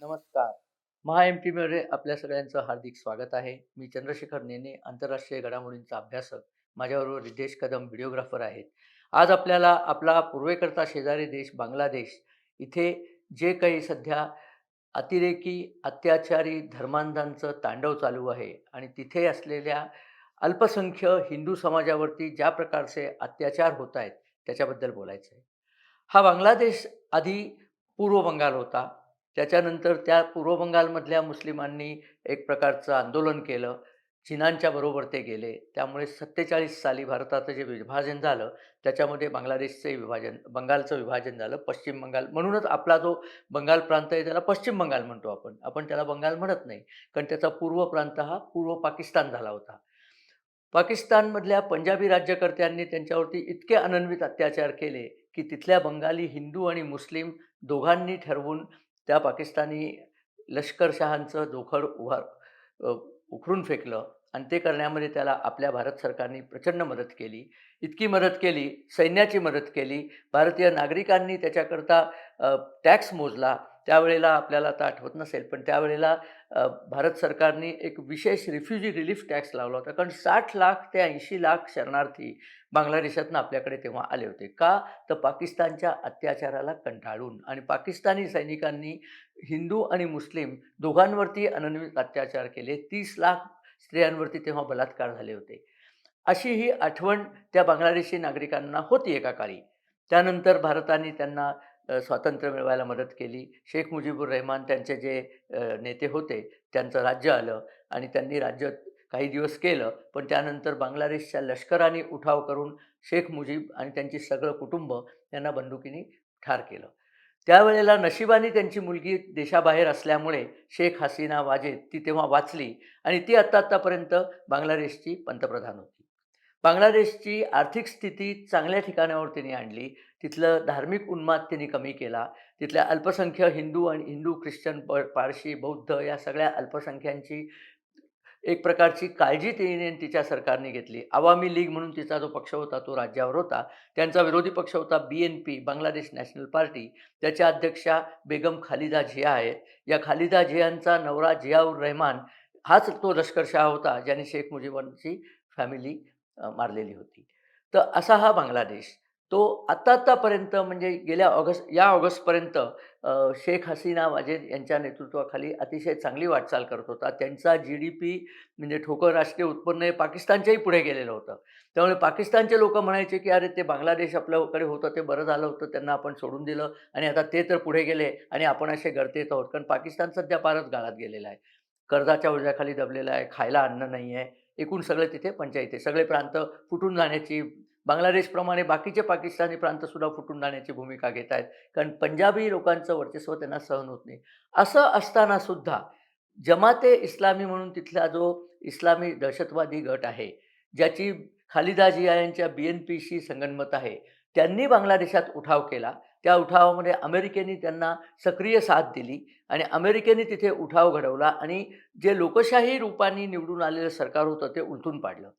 नमस्कार. महा एम टीव्हीमध्ये आपल्या सगळ्यांचं हार्दिक स्वागत आहे. मी चंद्रशेखर नेने, आंतरराष्ट्रीय घडामोडींचा अभ्यासक. माझ्याबरोबर रितेश कदम व्हिडिओग्राफर आहेत. आज आपल्याला आपला पूर्वेकरता शेजारी देश बांगलादेश इथे जे काही सध्या अतिरेकी, अत्याचारी धर्मांधांचं तांडव चालू आहे आणि तिथे असलेल्या अल्पसंख्य हिंदू समाजावरती ज्या प्रकारचे अत्याचार होत आहेत, त्याच्याबद्दल बोलायचं आहे. हा बांगलादेश आधी पूर्व बंगाल होता. त्याच्यानंतर त्या पूर्व बंगालमधल्या मुस्लिमांनी एक प्रकारचं आंदोलन केलं. चीनांच्या बरोबर ते गेले. त्यामुळे 47 साली भारताचं जे विभाजन झालं, त्याच्यामध्ये बांगलादेशचे विभाजन बंगालचं विभाजन झालं. पश्चिम बंगाल म्हणूनच आपला जो बंगाल प्रांत आहे त्याला पश्चिम बंगाल म्हणतो आपण. आपण त्याला बंगाल म्हणत नाही. कारण त्याचा पूर्व प्रांत हा पूर्व पाकिस्तान झाला होता. पाकिस्तानमधल्या पंजाबी राज्यकर्त्यांनी त्यांच्यावरती इतके अनन्वित अत्याचार केले, की तिथल्या बंगाली हिंदू आणि मुस्लिम दोघांनी ठरवून त्या पाकिस्तानी लष्करशहांचं जोखड उभार उखडून फेकलं आणि ते करण्यामध्ये त्याला आपल्या भारत सरकारने प्रचंड मदत केली. इतकी मदत केली, सैन्याची मदत केली. भारतीय नागरिकांनी त्याच्याकरता टॅक्स मोजला. त्यावेळेला आपल्याला आता आठवत नसेल, पण त्यावेळेला भारत सरकारने एक विशेष रिफ्युजी रिलीफ टॅक्स लावला होता. कारण साठ लाख ते 80 लाख शरणार्थी बांगलादेशातून आपल्याकडे तेव्हा आले होते. का? तर पाकिस्तानच्या अत्याचाराला कंटाळून आणि पाकिस्तानी सैनिकांनी हिंदू आणि मुस्लिम दोघांवरती अनन्वित अत्याचार केले. तीस लाख स्त्रियांवरती तेव्हा बलात्कार झाले होते. अशी ही आठवण त्या बांगलादेशी नागरिकांना होती एका काळी. त्यानंतर भारताने त्यांना स्वातंत्र्य मिळवायला मदत केली. शेख मुजीबुर रहमान त्यांचे जे नेते होते, त्यांचं राज्य आलं आणि त्यांनी राज्य काही दिवस केलं. पण त्यानंतर बांगलादेशच्या लष्कराने उठाव करून शेख मुजीब आणि त्यांची सगळं कुटुंब यांना बंदुकीने ठार केलं. त्यावेळेला नशिबाने त्यांची मुलगी देशाबाहेर असल्यामुळे शेख हसीना वाजेद ती तेव्हा वाचली आणि ती आत्ता आत्तापर्यंत बांगलादेशची पंतप्रधान होती. बांगलादेशची आर्थिक स्थिती चांगल्या ठिकाणावर तिने आणली. तिथलं धार्मिक उन्माद तिने कमी केला. तिथल्या अल्पसंख्य हिंदू आणि हिंदू, ख्रिश्चन, प पारशी, बौद्ध या सगळ्या अल्पसंख्यांची एक प्रकारची काळजी तिने तिच्या सरकारने घेतली. आवामी लीग म्हणून तिचा जो पक्ष होता तो राज्यावर होता. त्यांचा विरोधी पक्ष होता बी-एन-पी बांगलादेश नॅशनल पार्टी. त्याच्या अध्यक्षा बेगम खालिदा झिया आहेत. या खालिदा झियांचा नवरा जियाउर रहमान हाच तो लष्करशाह होता ज्याने शेख मुजीबांची फॅमिली मारलेली होती. तर असा हा बांगलादेश. तो आत्ता आत्तापर्यंत म्हणजे गेल्या ऑगस्ट या ऑगस्टपर्यंत शेख हसीना वाजेद यांच्या नेतृत्वाखाली अतिशय चांगली वाटचाल करत होता. त्यांचा जी-डी-पी म्हणजे ठोकर राष्ट्रीय उत्पन्न हे पाकिस्तानच्याही पुढे गेलेलं होतं. त्यामुळे पाकिस्तानचे लोक म्हणायचे, की "अरे, ते बांगलादेश आपल्याकडे होतं ते बरं झालं होतं. त्यांना आपण सोडून दिलं आणि आता ते तर पुढे गेले आणि आपण असे गळतेत आहोत." कारण पाकिस्तान सध्या फारच गाळात गेलेला आहे. कर्जाच्या ओझ्याखाली दबलेला आहे. खायला अन्न नाही आहे. एकूण सगळं तिथे पंचायत आहे. सगळे प्रांत फुटून जाण्याची बांगलादेशप्रमाणे बाकीचे पाकिस्तानी प्रांतसुद्धा फुटून जाण्याची भूमिका घेत आहेत. कारण पंजाबी लोकांचं वर्चस्व त्यांना सहन होत नाही. असं असताना सुद्धा जमाते इस्लामी म्हणून तिथला जो इस्लामी दहशतवादी गट आहे, ज्याची खालिदा जिया यांच्या बी-एन-पीशी संगनमत आहे, त्यांनी बांगलादेशात उठाव केला. त्या उठावामध्ये अमेरिकेने त्यांना सक्रिय साथ दिली आणि अमेरिकेने तिथे उठाव घडवला आणि जे लोकशाही रूपाने निवडून आलेलं सरकार होतं ते उलथून पाडलं.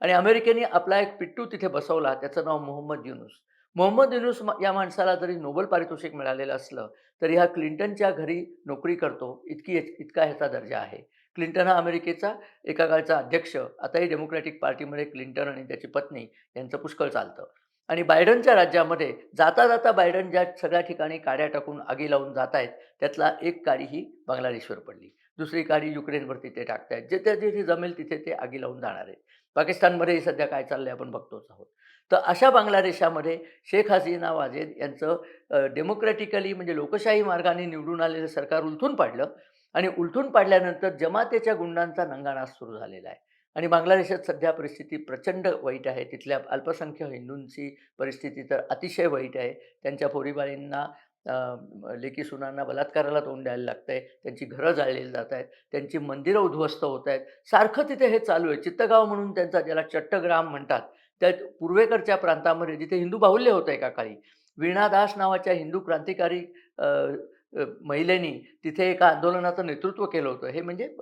आणि अमेरिकेने आपला एक पिट्टू तिथे बसवला. त्याचं नाव मोहम्मद युनूस. मोहम्मद युनुस या माणसाला जरी नोबेल पारितोषिक मिळालेलं असलं, तरी हा क्लिंटनच्या घरी नोकरी करतो. इतकी इतका ह्याचा दर्जा आहे. क्लिंटन हा अमेरिकेचा एका काळचा अध्यक्ष. आताही डेमोक्रॅटिक पार्टीमध्ये क्लिंटन आणि त्याची पत्नी यांचं पुष्कळ चालतं. आणि बायडनच्या राज्यामध्ये जाता-जाता बायडन ज्या सगळ्या ठिकाणी काड्या टाकून आगी लावून जात आहेत, त्यातला एक काडी ही बांगलादेशवर पडली. दुसरी काडी युक्रेनवरती ते टाकतायत. जिथे जिथे जमेल तिथे ते आगी लावून जाणार आहेत. पाकिस्तानमध्येही सध्या काय चाललं आहे आपण बघतोच आहोत. तर अशा बांगलादेशामध्ये शेख हसीना वाजेद यांचं डेमोक्रॅटिकली म्हणजे लोकशाही मार्गाने निवडून आलेलं सरकार उलथून पाडलं आणि उलथून पाडल्यानंतर जमातेच्या गुंडांचा नंगानाच सुरू झालेला आहे. आणि बांगलादेशात सध्या परिस्थिती प्रचंड वाईट आहे. तिथल्या अल्पसंख्य हिंदूंची परिस्थिती तर अतिशय वाईट आहे. त्यांच्या पोरीबाळींना लेकी-सुनांना बलात्काराला तोंड द्यायला लागतंय. त्यांची घरं जाळलेली जात आहेत. त्यांची मंदिरं उद्ध्वस्त होत आहेत. सारखं तिथे हे चालू आहे. चित्तगाव म्हणून त्यांचा ज्याला चट्टग्राम म्हणतात, त्या पूर्वेकडच्या प्रांतामध्ये जिथे हिंदू बाहुल्य होतं एका काळी. वीणा दास नावाच्या हिंदू क्रांतिकारी महिलेनी तिथे एका आंदोलनाचं नेतृत्व केलं होतं. हे म्हणजे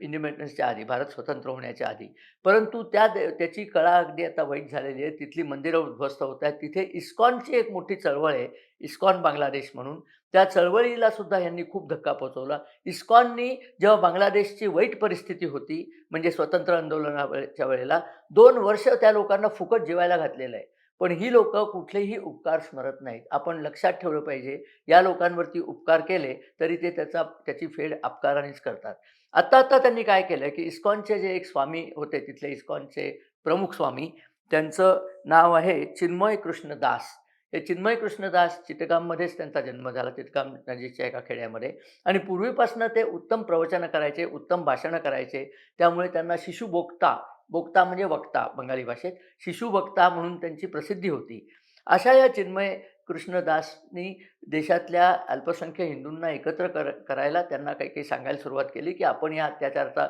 इंडिपेंडन्सच्या आधी, भारत स्वतंत्र होण्याच्या आधी. परंतु त्या त्याची कळा अगदी आता वाईट झालेली आहे. तिथली मंदिरं उद्ध्वस्त होत आहेत. तिथे इस्कॉनची एक मोठी चळवळ आहे, इस्कॉन बांगलादेश म्हणून. त्या चळवळीला सुद्धा यांनी खूप धक्का पोचवला इस्कॉननी जेव्हा बांगलादेशची वाईट परिस्थिती होती, म्हणजे स्वतंत्र आंदोलनाच्या वेळेला दोन वर्ष त्या लोकांना फुकट जेवायला घातलेलं आहे. पण ही लोकं कुठलेही उपकार स्मरत नाहीत. आपण लक्षात ठेवलं पाहिजे, या लोकांवरती उपकार केले, तरी ते त्याचा त्याची फेड अपकारानेच करतात. आत्ता-आत्ता त्यांनी काय केलं, की इस्कॉनचे जे एक स्वामी होते, तिथले इस्कॉनचे प्रमुख स्वामी, त्यांचं नाव आहे चिन्मय कृष्णदास हे चिन्मय कृष्णदास दास त्यांचा जन्म झाला, चिटगाम नजीकच्या एका खेड्यामध्ये आणि पूर्वीपासून ते उत्तम प्रवचनं करायचे, उत्तम भाषणं करायचे. त्यामुळे त्यांना शिशु बोक्ता, बोक्ता म्हणजे वक्ता बंगाली भाषेत, शिशु वक्ता म्हणून त्यांची प्रसिद्धी होती. अशा या चिन्मय कृष्णदासनी देशातल्या अल्पसंख्य हिंदूंना एकत्र कर करायला त्यांना काही-काही सांगायला सुरुवात केली, की आपण या अत्याचाराचा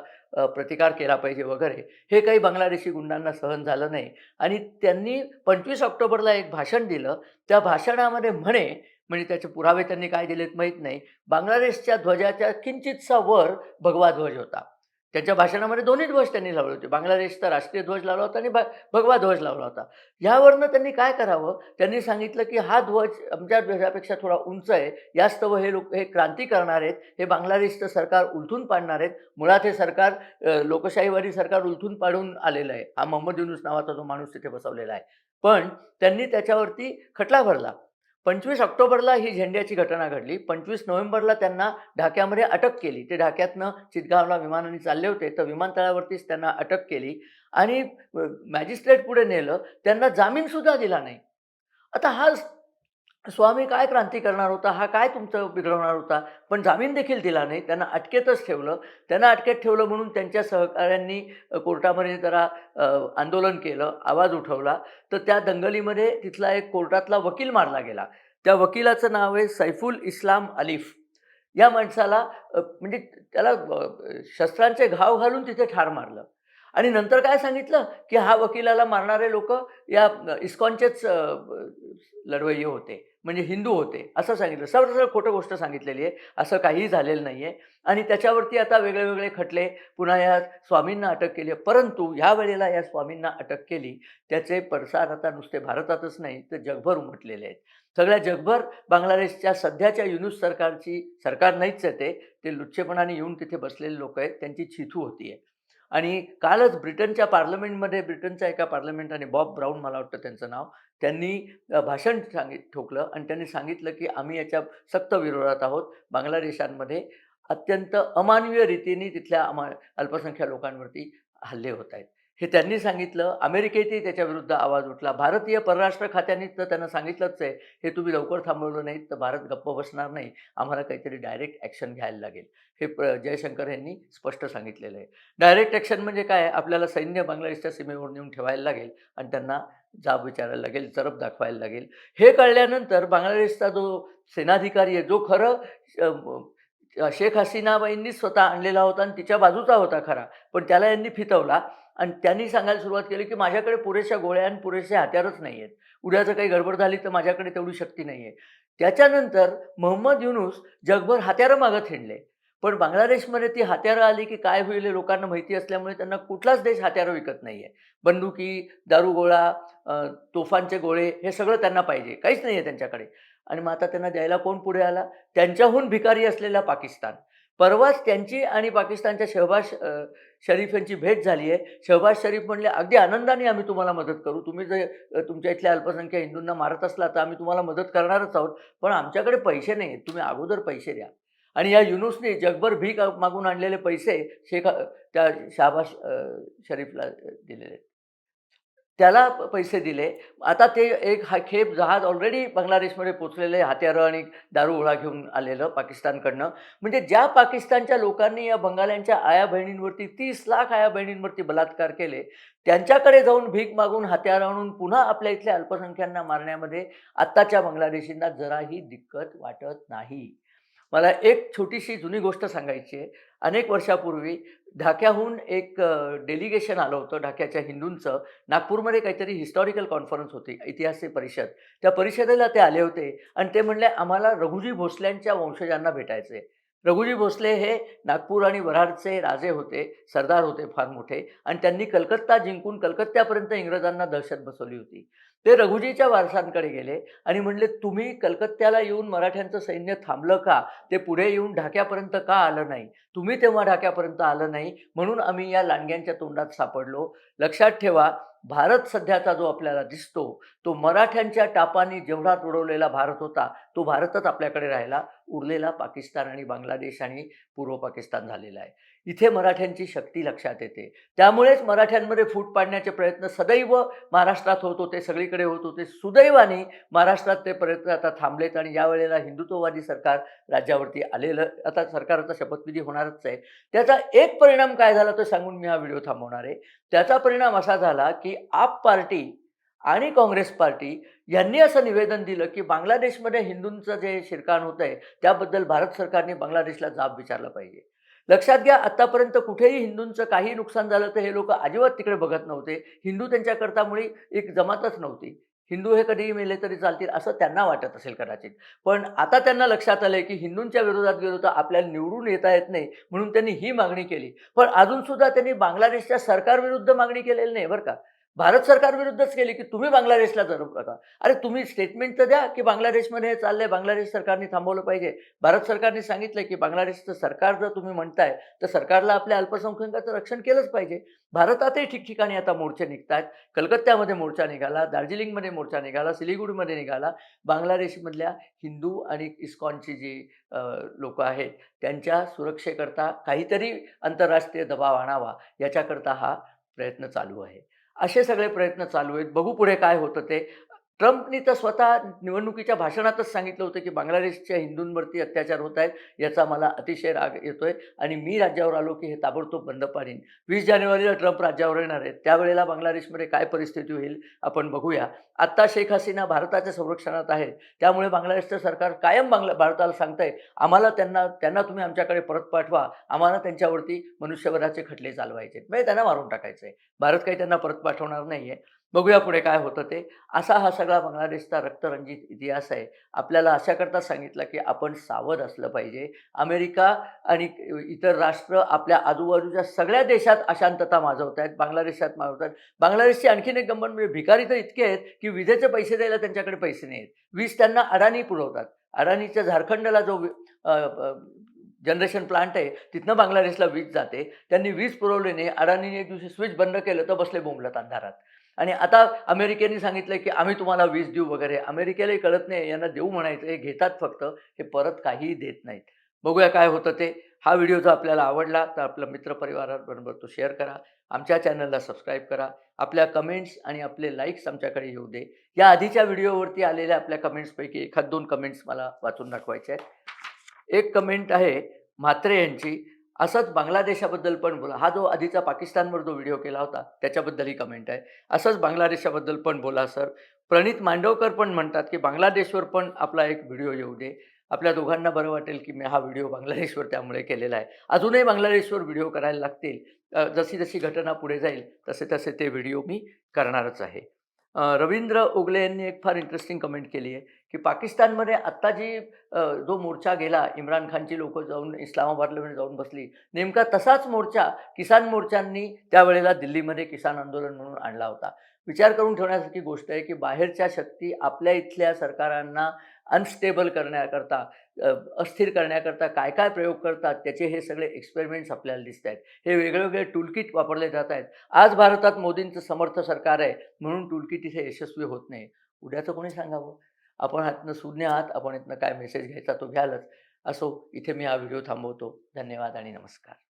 प्रतिकार केला पाहिजे वगैरे. हे काही बांगलादेशी गुंडांना सहन झालं नाही आणि त्यांनी 25 ऑक्टोबरला एक भाषण दिलं. त्या भाषणामध्ये म्हणे, म्हणजे त्याचे पुरावे त्यांनी काय दिलेत माहीत नाही. बांगलादेशच्या ध्वजाच्या किंचितसा वर भगवा ध्वज होता. त्यांच्या भाषणामध्ये दोन्ही ध्वज त्यांनी लावले होते. बांगलादेशचा राष्ट्रीय ध्वज लावला होता आणि भगवा ध्वज लावला होता. यावरनं त्यांनी काय करावं? त्यांनी सांगितलं, की हा ध्वज आमच्या ध्वजापेक्षा थोडा उंच आहे. यास्तव हे लोक हे क्रांती करणार आहेत. हे बांगलादेशचं सरकार उलथून पाडणार आहेत. मुळात हे सरकार लोकशाहीवादी सरकार उलथून पाडून आलेलं आहे. हा मोहम्मद युनुस नावाचा जो माणूस तिथे बसवलेला आहे. पण त्यांनी त्याच्यावरती खटला भरला. 25 ऑक्टोबरला ही झेंड्याची घटना घडली. 25 नोव्हेंबरला त्यांना ढाक्यामध्ये अटक केली. ते ढाक्यातनं चितगावला विमानाने चालले होते, तर विमानतळावरतीच त्यांना अटक केली आणि मॅजिस्ट्रेट पुढे नेलं. त्यांना जामीनसुद्धा दिला नाही. आता हा स्वामी काय क्रांती करणार होता? हा काय तुमचं बिघडवणार होता? पण जामीन देखील दिला नाही. त्यांना अटकेतच ठेवलं. त्यांना अटकेत ठेवलं म्हणून त्यांच्या सहकाऱ्यांनी कोर्टामध्ये जरा आंदोलन केलं, आवाज उठवला. तर त्या दंगलीमध्ये तिथला एक कोर्टातला वकील मारला गेला. त्या वकिलाचं नाव आहे सैफुल इस्लाम अलिफ. या माणसाला म्हणजे त्याला शस्त्रांचे घाव घालून तिथे ठार मारलं आणि नंतर काय सांगितलं, की हा वकिलाला मारणारे लोक या इस्कॉनचेच अ, लढवय्ये होते. म्हणजे हिंदू होते, असं सांगितलं. सरळ-सरळ खोटं गोष्ट सांगितलेली आहे. असं काहीही झालेलं नाही आहे आणि त्याच्यावरती आता वेगळे-वेगळे खटले, पुन्हा या स्वामींना अटक केली आहे. परंतु ह्या वेळेला या स्वामींना अटक केली, त्याचे पडसाद आता नुसते भारतातच नाही, तर जगभर उमटलेले आहेत. सगळ्या जगभर बांगलादेशच्या सध्याच्या युनुस सरकारची सरकार नाहीच आहे ते, ते लुच्चेपणाने येऊन तिथे बसलेले लोक आहेत, त्यांची छिथू होती आहे. आणि कालच ब्रिटनच्या पार्लमेंटमध्ये ब्रिटनच्या एका पार्लमेंटाने बॉब ब्राऊन मला वाटतं त्यांचं नाव, त्यांनी भाषण सांगित ठोकलं आणि त्यांनी सांगितलं, की आम्ही याच्या सक्त विरोधात आहोत. बांगलादेशांमध्ये अत्यंत अमानवीय रीतीने तिथल्या अमा अल्पसंख्या लोकांवरती हल्ले होत आहेत. हे त्यांनी सांगितलं. अमेरिकेतही त्याच्या विरुद्ध आवाज उठला. भारतीय परराष्ट्र खात्याने तर त्यांना सांगितलंच आहे, हे तुम्ही लवकर थांबवलं नाही तर भारत गप्प बसणार नाही. आम्हाला काहीतरी डायरेक्ट ॲक्शन घ्यायला लागेल. हे जयशंकर यांनी स्पष्ट सांगितलेलं आहे. डायरेक्ट ॲक्शन म्हणजे काय? आपल्याला सैन्य बांगलादेशच्या सीमेवर नेऊन ठेवायला लागेल आणि त्यांना जाब विचारायला लागेल, जरब दाखवायला लागेल. हे कळल्यानंतर बांगलादेशचा जो सेनाधिकारी आहे, जो खरं शेख हसीनाबाईंनी स्वतः आणलेला होता आणि तिच्या बाजूचा होता खरा. पण त्याला यांनी फितवला आणि त्यांनी सांगायला सुरुवात केली, की माझ्याकडे पुरेशा गोळ्या आणि पुरेसे हत्यारच नाही आहेत. उद्या जर काही गडबड झाली तर माझ्याकडे तेवढी शक्ती नाही आहे. त्याच्यानंतर मोहम्मद युनूस जगभर हत्यारं मागत हिंडले. पण बांगलादेशमध्ये ती हत्यारं आली, की काय होईल हे लोकांना माहिती असल्यामुळे त्यांना कुठलाच देश हत्यारं विकत नाही आहे. बंदुकी, दारुगोळा तोफांचे गोळे हे सगळं त्यांना पाहिजे. काहीच नाही आहे त्यांच्याकडे आणि मग आता त्यांना द्यायला कोण पुढे आला? त्यांच्याहून भिकारी असलेला पाकिस्तान. परवाच त्यांची आणि पाकिस्तानच्या शहबाज शरीफ यांची भेट झाली आहे. शहबाज शरीफ म्हणले, "अगदी आनंदाने आम्ही तुम्हाला मदत करू. तुम्ही जर तुमच्या इथल्या अल्पसंख्याक हिंदूंना मारत असला तर आम्ही तुम्हाला मदत करणारच आहोत. पण आमच्याकडे पैसे नाही आहेत. तुम्ही अगोदर पैसे द्या." आणि या युनुसने जगभर भीक मागून आणलेले पैसे शेख त्या शहबाज शरीफला दिलेले आहेत. त्याला पैसे दिले. आता ते एक हा खेप जहाज ऑलरेडी बांगलादेशमध्ये पोचलेले हत्यारं आणि दारुगोळा घेऊन आलेलं पाकिस्तानकडनं. म्हणजे ज्या पाकिस्तानच्या लोकांनी या बंगाल्यांच्या आया-बहिणींवरती तीस लाख आया-बहिणींवरती बलात्कार केले, त्यांच्याकडे जाऊन भीक मागून हत्यारं आणून पुन्हा आपल्या इथल्या अल्पसंख्यांना मारण्यामध्ये आत्ताच्या बांगलादेशींना जराही दिक्कत वाटत नाही. मला एक छोटीशी जुनी गोष्ट सांगायची आहे. अनेक वर्षापूर्वी ढाक्याहून एक डेलिगेशन आलं होतं ढाक्याच्या हिंदूंचं. नागपूरमध्ये काहीतरी हिस्टॉरिकल कॉन्फरन्स होती, ऐतिहासिक परिषद. त्या परिषदेला ते आले होते आणि ते म्हणले, "आम्हाला रघुजी भोसल्यांच्या वंशजांना भेटायचं आहे." रघुजी भोसले हे नागपूर आणि वऱ्हाडचे राजे होते सरदार होते फार मोठे आणि त्यांनी कलकत्ता जिंकून कलकत्त्यापर्यंत इंग्रजांना दहशत बसवली होती ते रघुजीच्या वारसांकडे गेले आणि म्हणले तुम्ही कलकत्त्याला येऊन मराठ्यांचं सैन्य थांबलं का? ते पुढे येऊन ढाक्यापर्यंत का आलं नाही? तुम्ही तेव्हा ढाक्यापर्यंत आलं नाही म्हणून आम्ही या लांडग्यांच्या तोंडात सापडलो. लक्षात ठेवा भारत सध्याचा जो आपल्याला दिसतो तो मराठ्यांच्या टापाने जेवढा तुडवलेला भारत होता तो भारतच आपल्याकडे राहिला उरलेला पाकिस्तान आणि बांगलादेश आणि पूर्व पाकिस्तान झालेला आहे. इथे मराठ्यांची शक्ती लक्षात येते. त्यामुळेच मराठ्यांमध्ये फूट पाडण्याचे प्रयत्न सदैव महाराष्ट्रात होत होते सगळीकडे होत होते. सुदैवाने महाराष्ट्रात ते प्रयत्न आता थांबलेत आणि यावेळेला हिंदुत्ववादी सरकार राज्यावरती आलेलं आता सरकारचा शपथविधी होणारच आहे. त्याचा एक परिणाम काय झाला तो सांगून मी हा व्हिडिओ थांबवणार आहे. त्याचा परिणाम असा झाला की आप पार्टी आणि काँग्रेस पार्टी यांनी असं निवेदन दिलं की बांगलादेशमध्ये हिंदूंचं जे शिरकाण होत आहे त्याबद्दल भारत सरकारने बांगलादेशला जाब विचारला पाहिजे. लक्षात घ्या आतापर्यंत कुठेही हिंदूंचं काही नुकसान झालं तर हे लोक अजिबात तिकडे बघत नव्हते. हिंदू त्यांच्याकरतामुळे एक जमातच नव्हती. हिंदू हे कधीही मेले तरी चालतील असं त्यांना वाटत असेल कदाचित. पण आता त्यांना लक्षात आलंय की हिंदूंच्या विरोधात गेलो तर आपल्याला निवडून येता येत नाही म्हणून त्यांनी ही मागणी केली. पण अजून सुद्धा त्यांनी बांगलादेशच्या सरकारविरुद्ध मागणी केलेली नाही बरं का? भारत सरकारविरुद्धच केली की तुम्ही बांगलादेशला जरू नका अरे तुम्ही स्टेटमेंट तर द्या की बांगलादेशमध्ये हे चाललंय बांगलादेश सरकारने थांबवलं पाहिजे. भारत सरकारने सांगितलं की बांगलादेशचं सरकार जर तुम्ही म्हणताय तर सरकारला आपल्या अल्पसंख्याकाचं रक्षण केलंच पाहिजे. भारतातही ठिकठिकाणी आता मोर्चे निघत आहेत कलकत्त्यामध्ये मोर्चा निघाला दार्जिलिंगमध्ये मोर्चा निघाला सिलिगुडीमध्ये निघाला. बांगलादेशमधल्या हिंदू आणि इस्कॉनची जी लोक आहेत त्यांच्या सुरक्षेकरता काहीतरी आंतरराष्ट्रीय दबाव आणावा याच्याकरता हा प्रयत्न चालू आहे. असे सगळे प्रयत्न चालू आहेत. बघू पुढे काय होतं ते. ट्रम्पनी तर स्वतः निवडणुकीच्या भाषणातच सांगितलं होतं की बांगलादेशच्या हिंदूंवरती अत्याचार होत आहेत याचा मला अतिशय राग येतो आहे आणि मी राज्यावर आलो की हे ताबडतोब बंद पाडीन. वीस जानेवारीला ट्रम्प राज्यावर येणार आहेत. त्यावेळेला बांगलादेशमध्ये काय परिस्थिती होईल आपण बघूया. आत्ता शेख हसीना भारताच्या संरक्षणात आहे त्यामुळे बांगलादेशचं सरकार कायम बांगला भारताला सांगतंय आम्हाला त्यांना त्यांना तुम्ही आमच्याकडे परत पाठवा. आम्हाला त्यांच्यावरती मनुष्यवधाचे खटले चालवायचे. म्हणजे त्यांना मारून टाकायचं आहे भारत काही त्यांना परत पाठवणार नाही आहे बघूया पुढे काय होतं ते. असा हा सगळा बांगलादेशचा रक्तरंजित इतिहास आहे. आपल्याला अशाकरता सांगितलं की आपण सावध असलं पाहिजे. अमेरिका आणि इतर राष्ट्र आपल्या आजूबाजूच्या सगळ्या देशात अशांतता माजवत आहेत बांगलादेशात माजवत आहेत बांगलादेशची आणखीन एक गंमत म्हणजे भिकारी तर इतके आहेत की विजेचे पैसे द्यायला त्यांच्याकडे पैसे नाही आहेत वीज त्यांना अडाणी पुरवतात. अडाणीच्या झारखंडला जो जनरेशन प्लांट आहे तिथनं बांगलादेशला वीज जाते. त्यांनी वीज पुरवली नाही. अडाणीने एक दिवशी स्विच बंद केलं तर बसले बोंबलत अंधारात. आणि आता अमेरिकेने सांगितलं की आम्ही तुम्हाला वीज देऊ वगैरे. अमेरिकेलाही कळत नाही. यांना देऊ म्हणायचं. हे घेतात फक्त. हे परत काहीही देत नाहीत. बघूया काय होतं ते. हा व्हिडिओ जर आपल्याला आवडला तर आपल्या मित्रपरिवाराबरोबर तो शेअर करा. आमच्या चॅनलला सबस्क्राईब करा. आपल्या कमेंट्स आणि आपले लाईक्स आमच्याकडे येऊ दे. या आधीच्या व्हिडिओवरती आलेल्या आपल्या कमेंट्सपैकी एखाद दोन कमेंट्स मला वाचून दाखवायचे आहेत. एक कमेंट आहे म्हात्रे यांची. असंच बांगलादेशाबद्दल पण बोला. हा जो आधीचा पाकिस्तानवर जो व्हिडिओ केला होता त्याच्याबद्दलही कमेंट आहे. असंच बांगलादेशाबद्दल पण बोला सर. प्रणित मांडवकर पण म्हणतात की बांगलादेशवर पण आपला एक व्हिडिओ येऊ दे. आपल्या दोघांना बरं वाटेल की मी हा व्हिडिओ बांगलादेशवर त्यामुळे केलेला आहे. अजूनही बांगलादेशवर व्हिडिओ करायला लागतील. जशी जशी घटना पुढे जाईल तसे तसे ते व्हिडिओ मी करणारच आहे. रवींद्र उगले यांनी एक फार इंटरेस्टिंग कमेंट केली आहे. की पाकिस्तानमध्ये आत्ता जी जो मोर्चा गेला इम्रान खानची लोक जाऊन इस्लामाबादला जाऊन बसली नेमका तसाच मोर्चा किसान मोर्चांनी त्यावेळेला दिल्लीमध्ये किसान आंदोलन म्हणून आणला होता. विचार करून ठेवण्यासारखी गोष्ट आहे की बाहेरच्या शक्ती आपल्या इथल्या सरकारांना अनस्टेबल करण्याकरता अस्थिर करण्याकरता काय काय प्रयोग करतात त्याचे हे सगळे एक्सपेरिमेंट्स आपल्याला दिसत आहेत. हे वेगळेवेगळे टूलकिट वापरले जात आहेत. आज भारतात मोदींचं समर्थ सरकार आहे म्हणून टूलकिट इथे यशस्वी होत नाही. उद्याचं कोणी सांगावं? आपण हातनं शून्य आहात आपण इथनं काय मेसेज घ्यायचा तो घ्यालच. असो इथे मी हा व्हिडिओ थांबवतो. धन्यवाद आणि नमस्कार.